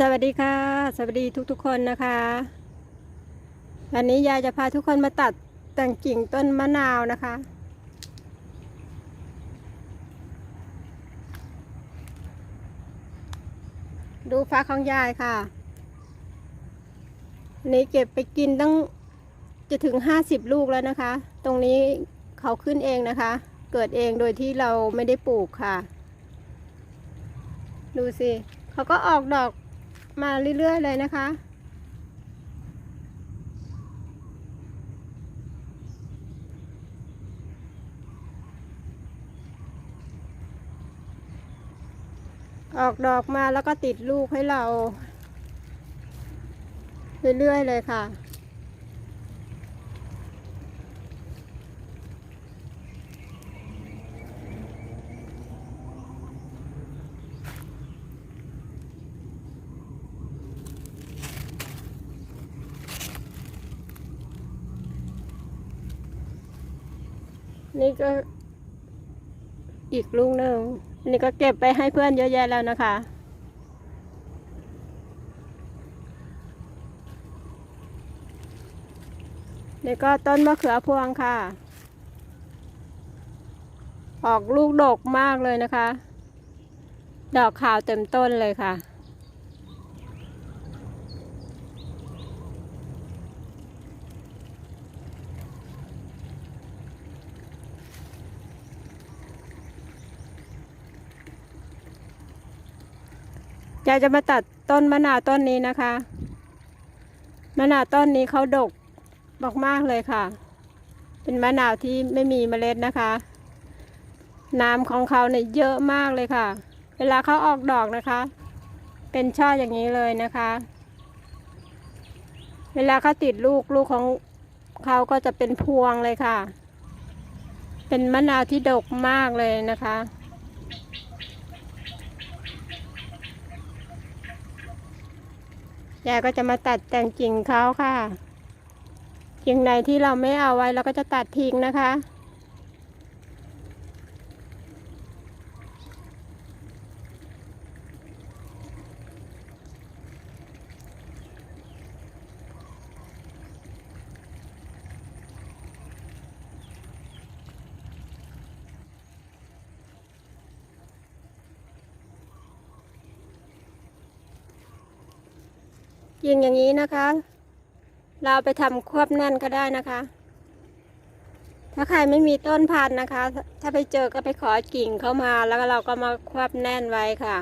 สวัสดีค่ะ สวัสดีทุกๆคนนะคะ วันนี้ยายจะพาทุกคนมาตัดแต่งกิ่งต้นมะนาวนะคะ ดูฟ้าของยายค่ะนนี้เก็บไปกินตั้งจะถึงห้าสิบลูกแล้วนะคะ ตรงนี้เขาขึ้นเองนะคะ เกิดเองโดยที่เราไม่ได้ปลูกค่ะ ดูสิ เขาก็ออกดอก มาเรื่อยๆเลยนะคะ ออกดอกมาแล้วก็ติดลูกให้เรา เรื่อยๆเลยค่ะ นี่ก็ อีกลูกหนึ่งนนี่ก็เก็บไปให้เพื่อนเยอะแยะแล้วนะคะ นี่ก็ต้นมะเขือพวงค่ะ ออกลูกดกมากเลยนะคะ ดอกขาวเต็มต้นเลยค่ะ ยายจะมาตัดต้นมะนาวต้นนี้นะคะ มะนาวต้นนี้เขาดกมากๆเลยค่ะ เป็นมะนาวที่ไม่มีเมล็ดนะคะ น้ำของเขาเนี่ยเยอะมากเลยค่ะ เวลาเขาออกดอกนะคะ เป็นช่ออย่างนี้เลยนะคะ เวลาเขาติดลูกลูกของเขาก็จะเป็นพวงเลยค่ะ เป็นมะนาวที่ดกมากเลยนะคะ ยายก็จะมาตัดแต่งกิ่งเขาค่ะ กิ่งไหนที่เราไม่เอาไว้เราก็จะตัดทิ้งนะคะ ยิงอย่างนี้นะคะ เราไปทำควบแน่นก็ได้นะคะ ถ้าใครไม่มีต้นพันธุ์นะคะ ถ้าไปเจอก็ไปขอกิ่งเข้ามาแล้วเราก็มาควบแน่นไว้ค่ะ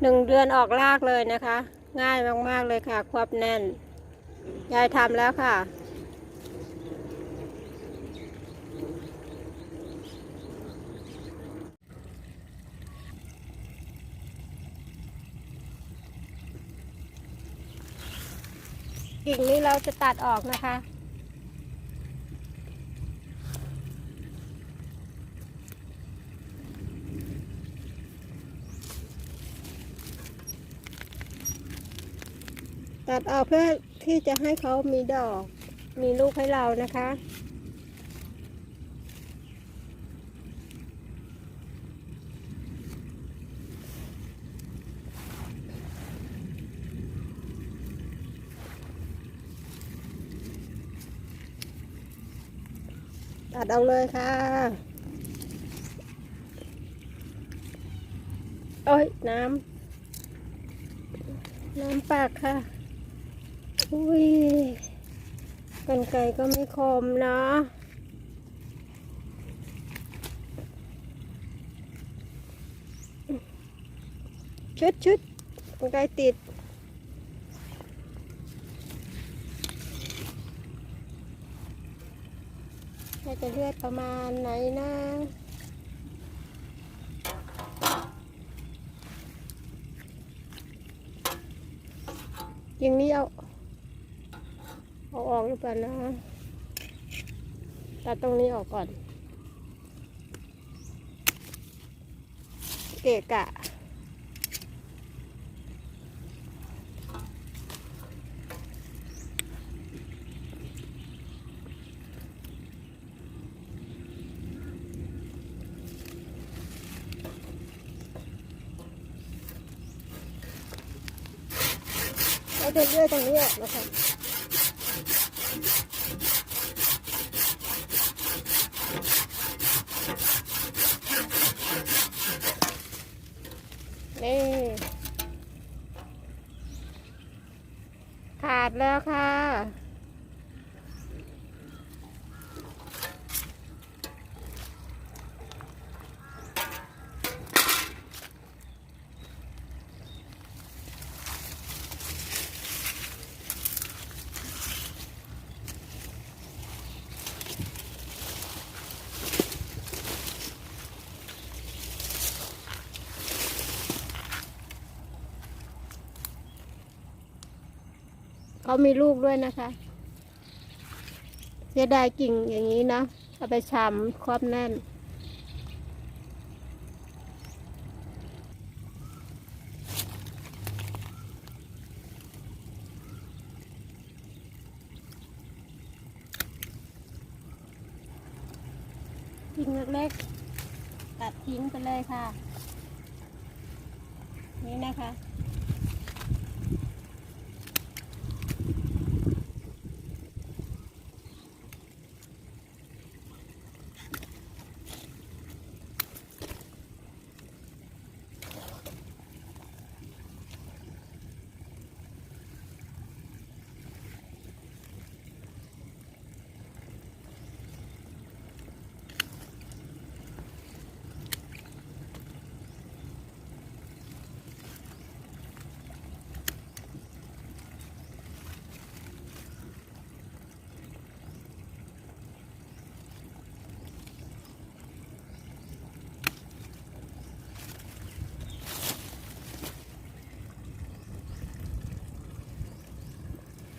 หนึ่งเดือนออกรากเลยนะคะ ง่ายมากๆเลยค่ะ ควบแน่น ยายทำแล้วค่ะ กิ่งนี้เราจะตัดออกนะคะ ตัดออกเพื่อที่จะให้เขามีดอก มีลูกให้เรานะคะ ตัดเอาเลยค่ะ โอ้ย น้ำ น้ำปากค่ะ อุ้ยกันไก่ก็ไม่คมเนาะชุดชุดกันไก่ติด น่าจะเลือดประมาณไหนนะอย่างนี้เอาเอาออกหรือเปล่านะตัดตรงนี้ออกก่อน เกะกะ เเลื่อยตรงนี้นะคะนี่ขาดแล้วค่ะ เขามีลูกด้วยนะคะ เสียดายกิ่งอย่างนี้นะ เอาไปชำครอบแน่น กิ่งเล็กๆตัดทิ้งไปเลยค่ะ นี่นะคะ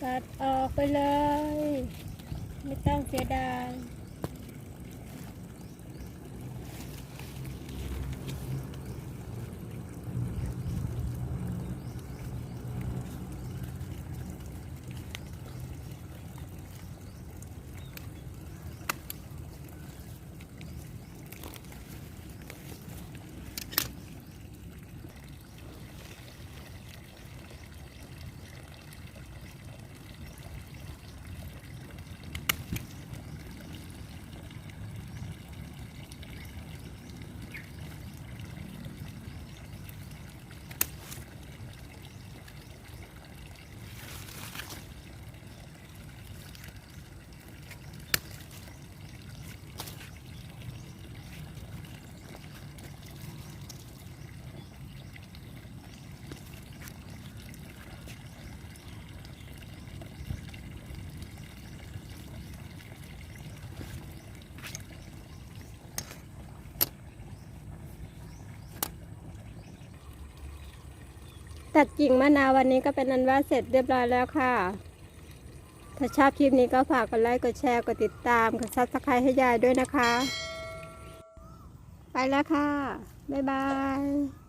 ตัดออกไปเลย ไม่ต้องเสียดาย ตัดกิ่งมะนาววันนี้ก็เป็นอันว่าเสร็จเรียบร้อยแล้วค่ะ ถ้าชอบคลิปนี้ก็ฝากกดไลค์ กดแชร์ กดติดตาม กดซับสไครต์ให้ยายด้วยนะคะ ไปแล้วค่ะ บ๊ายบาย